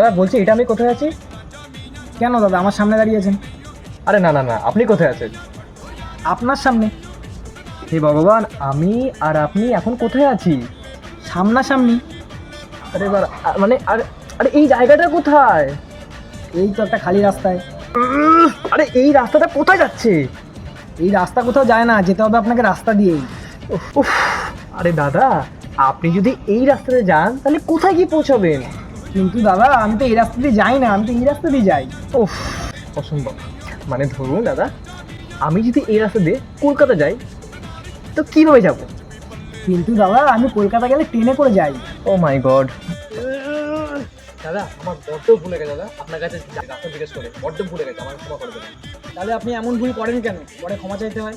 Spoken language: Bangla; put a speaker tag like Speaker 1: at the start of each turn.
Speaker 1: দাদা বলছি এটা আমি কোথায় আছি?
Speaker 2: কেন দাদা আমার সামনে দাঁড়িয়ে আছেন?
Speaker 1: আরে না না না আপনি কোথায় আছেন?
Speaker 2: আপনার সামনে।
Speaker 1: হে ভগবান আমি আর আপনি এখন কোথায় আছি?
Speaker 2: সামনাসামনি।
Speaker 1: আরে এবার মানে আরে আরে এই জায়গাটা কোথায়?
Speaker 2: এই তো একটা খালি রাস্তায়।
Speaker 1: আরে এই রাস্তাটা কোথায় যাচ্ছে?
Speaker 2: এই রাস্তা কোথাও যায় না যেতে হবে আপনাকে রাস্তা দিয়েই।
Speaker 1: আরে দাদা আপনি যদি এই রাস্তাতে যান তাহলে কোথায় গিয়ে পৌঁছাবেন?
Speaker 2: কিন্তু দাদা আমি তো এই রাস্তা দিয়ে যাই না আমি তো এই রাস্তা দিয়ে যাই।
Speaker 1: উফ অসম্ভব। মানে ধরুন দাদা আমি যদি এই রাস্তা দিয়ে কলকাতা যাই তো কীভাবে যাব?
Speaker 2: কিন্তু দাদা আমি কলকাতা গেলে ট্রেনে করে যাই।
Speaker 1: ও মাই গড দাদা আমার বড্ড ভুলে গেছে দাদা। আপনার কাছে রাস্তা জিজ্ঞেস করে বড্ড ভুলে গেছে আমার ক্ষমা করে দেবেন।
Speaker 2: তাহলে আপনি এমন ভুল করেন কেন? পরে ক্ষমা চাইতে হয়।